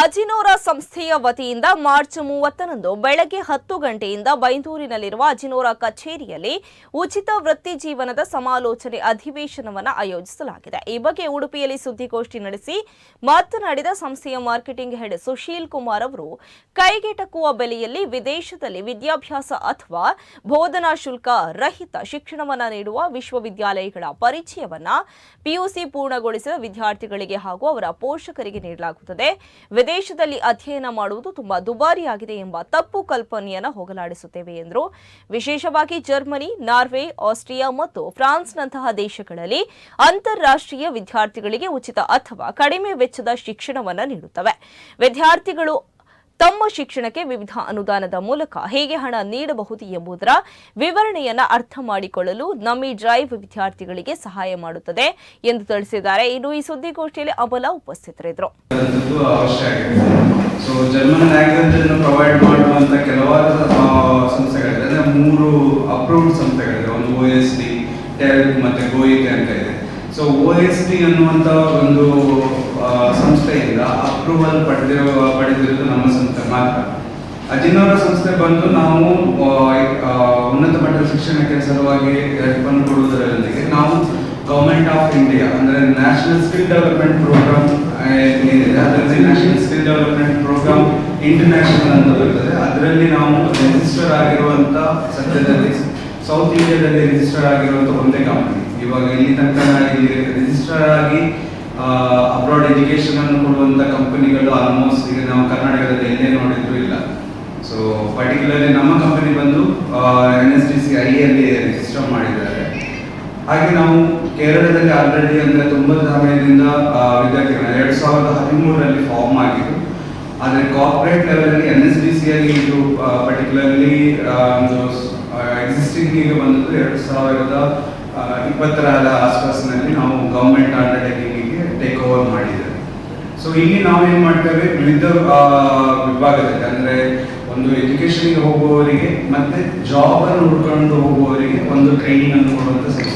ಅಜಿನೋರಾ ಸಂಸ್ಥೆಯ ವತಿಯಿಂದ ಮಾರ್ಚ್ ಮೂವತ್ತರಂದು ಬೆಳಗ್ಗೆ ಹತ್ತು ಗಂಟೆಯಿಂದ ಬೈಂದೂರಿನಲ್ಲಿರುವ ಅಜಿನೋರ ಕಚೇರಿಯಲ್ಲಿ ಉಚಿತ ವೃತ್ತಿ ಜೀವನದ ಸಮಾಲೋಚನೆ ಅಧಿವೇಶನವನ್ನು ಆಯೋಜಿಸಲಾಗಿದೆ. ಈ ಬಗ್ಗೆ ಉಡುಪಿಯಲ್ಲಿ ಸುದ್ದಿಗೋಷ್ಠಿ ನಡೆಸಿ ಮಾತನಾಡಿದ ಸಂಸ್ಥೆಯ ಮಾರ್ಕೆಟಿಂಗ್ ಹೆಡ್ ಸುಶೀಲ್ ಕುಮಾರ್ ಅವರು ಕೈಗೆಟಕುವ ಬೆಲೆಯಲ್ಲಿ ವಿದೇಶದಲ್ಲಿ ವಿದ್ಯಾಭ್ಯಾಸ ಅಥವಾ ಬೋಧನಾ ಶುಲ್ಕ ರಹಿತ ಶಿಕ್ಷಣವನ್ನು ನೀಡುವ ವಿಶ್ವವಿದ್ಯಾಲಯಗಳ ಪರಿಚಯವನ್ನ ಪಿಯುಸಿ ಪೂರ್ಣಗೊಳಿಸಿದ ವಿದ್ಯಾರ್ಥಿಗಳಿಗೆ ಹಾಗೂ ಅವರ ಪೋಷಕರಿಗೆ ನೀಡಲಾಗುತ್ತದೆ. ವಿದೇಶದಲ್ಲಿ ಅಧ್ಯಯನ ಮಾಡುವುದು ತುಂಬಾ ದುಬಾರಿಯಾಗಿದೆ ಎಂಬ ತಪ್ಪು ಕಲ್ಪನೆಯನ್ನು ಹೋಗಲಾಡಿಸುತ್ತೇವೆ ಎಂದರು. ವಿಶೇಷವಾಗಿ ಜರ್ಮನಿ, ನಾರ್ವೆ, ಆಸ್ಟ್ರಿಯಾ ಮತ್ತು ಫ್ರಾನ್ಸ್ನಂತಹ ದೇಶಗಳಲ್ಲಿ ಅಂತಾರಾಷ್ಟ್ರೀಯ ವಿದ್ಯಾರ್ಥಿಗಳಿಗೆ ಉಚಿತ ಅಥವಾ ಕಡಿಮೆ ವೆಚ್ಚದ ಶಿಕ್ಷಣವನ್ನು ನೀಡುತ್ತವೆ. ವಿದ್ಯಾರ್ಥಿಗಳು ತಮ್ಮ ಶಿಕ್ಷಣಕ್ಕೆ ವಿವಿಧ ಅನುದಾನದ ಮೂಲಕ ಹೇಗೆ ಹಣ ನೀಡಬಹುದು ಎಂಬುದರ ವಿವರಣೆಯನ್ನ ಅರ್ಥ ಮಾಡಿಕೊಳ್ಳಲು ನಮಿ ಡ್ರೈವ್ ವಿದ್ಯಾರ್ಥಿಗಳಿಗೆ ಸಹಾಯ ಮಾಡುತ್ತದೆ ಎಂದು ತಿಳಿಸಿದ್ದಾರೆ. ಇನ್ನು ಈ ಸುದ್ದಿಗೋಷ್ಠಿಯಲ್ಲಿ ಅಬಲ ಉಪಸ್ಥಿತರಿದ್ದರು. ಸೊ ಒ ಎಸ್ ಡಿ ಅನ್ನುವಂತ ಒಂದು ಸಂಸ್ಥೆಯಿಂದ ಅಪ್ರೂವಲ್ ಪಡೆದಿರುವ ಪಡೆದಿರೋದು ನಮ್ಮ ಸಂಸ್ಥೆ ಮಾತ್ರ. ಅಜಿನೋರ ಸಂಸ್ಥೆ ಬಂದು ನಾವು ಉನ್ನತ ಮಟ್ಟದ ಶಿಕ್ಷಣಕ್ಕೆ ಸಲುವಾಗಿ ಹೆಲ್ಪನ್ನು ಕೊಡುವುದರೊಂದಿಗೆ ನಾವು ಗೌರ್ಮೆಂಟ್ ಆಫ್ ಇಂಡಿಯಾ ಅಂದ್ರೆ ನ್ಯಾಷನಲ್ ಸ್ಕಿಲ್ ಡೆವಲಪ್ಮೆಂಟ್ ಪ್ರೋಗ್ರಾಮ್ ಏನಿದೆ, ಅದರಲ್ಲಿ national skill development program international ಅಂತ ಬರ್ತದೆ. ಅದರಲ್ಲಿ ನಾವು ರಿಜಿಸ್ಟರ್ ಆಗಿರುವಂಥ ಸದ್ಯದಲ್ಲಿ ಸೌತ್ ಇಂಡಿಯಾದಲ್ಲಿ ರಿಜಿಸ್ಟರ್ ಆಗಿರುವಂಥ ಒಂದೇ ಕಂಪನಿ ಇವಾಗ ಇಲ್ಲಿ ತನಕ ಇಲ್ಲಿ ರಿಜಿಸ್ಟರ್ ಆಗಿ ಅಬ್ರಾಡ್ ಎಜುಕೇಶನ್ ಅನ್ನು ಕೊಡುವಂತ ಕಂಪನಿಗಳು ಆಲ್ಮೋಸ್ಟ್ ಈಗ ನಾವು ಕರ್ನಾಟಕದಲ್ಲಿ ಎಲ್ಲೇ ನೋಡಿದ್ರು ಇಲ್ಲ. ಸೊ ಪರ್ಟಿಕ್ಯುಲರ್ಲಿ ನಮ್ಮ ಕಂಪನಿ ಬಂದು N S D C I ಅಲ್ಲಿ ಮಾಡಿದ್ದಾರೆ. ಹಾಗೆ ನಾವು ಕೇರಳದಲ್ಲಿ ಆಲ್ರೆಡಿ ಅಂದ್ರೆ ತುಂಬ ಸಮಯದಿಂದ ವಿದ್ಯಾರ್ಥಿಗಳು ಎರಡ್ ಸಾವಿರದ ಹದಿಮೂರರಲ್ಲಿ ಫಾರ್ಮ್ ಆಗಿದ್ದು, ಆದರೆ ಕಾರ್ಪೊರೇಟ್ ಲೆವೆಲಲ್ಲಿ ಎನ್ ಎಸ್ ಡಿ ಸಿ ಅಲ್ಲಿ ಇದು ಪರ್ಟಿಕ್ಯುಲರ್ಲಿ ಒಂದು ಎಕ್ಸಿಸ್ಟಿಂಗ್ ಈಗ ಬಂದದ್ದು ಎರಡು ಸಾವಿರದ ಇಪ್ಪತ್ತರ ಆಸ್ಪಾಸ್ನಲ್ಲಿ ನಾವು ಗೌರ್ಮೆಂಟ್ ಅಂಡರ್ಟೇಕಿಂಗಿಗೆ ಇಲ್ಲಿ ನಾವೇನ್ ಮಾಡ್ತೇವೆ? ವಿವಿಧ ವಿಭಾಗದಲ್ಲಿ, ಅಂದ್ರೆ ಒಂದು ಎಜುಕೇಶನ್ಗೆ ಹೋಗುವವರಿಗೆ ಮತ್ತೆ ಜಾಬ್ ಅನ್ನು ಹುಡ್ಕೊಂಡು ಹೋಗುವವರಿಗೆ ಒಂದು ಟ್ರೈನಿಂಗ್ ಅನ್ನು ಕೊಡುವಂತ ಸಂಸ್ಥೆ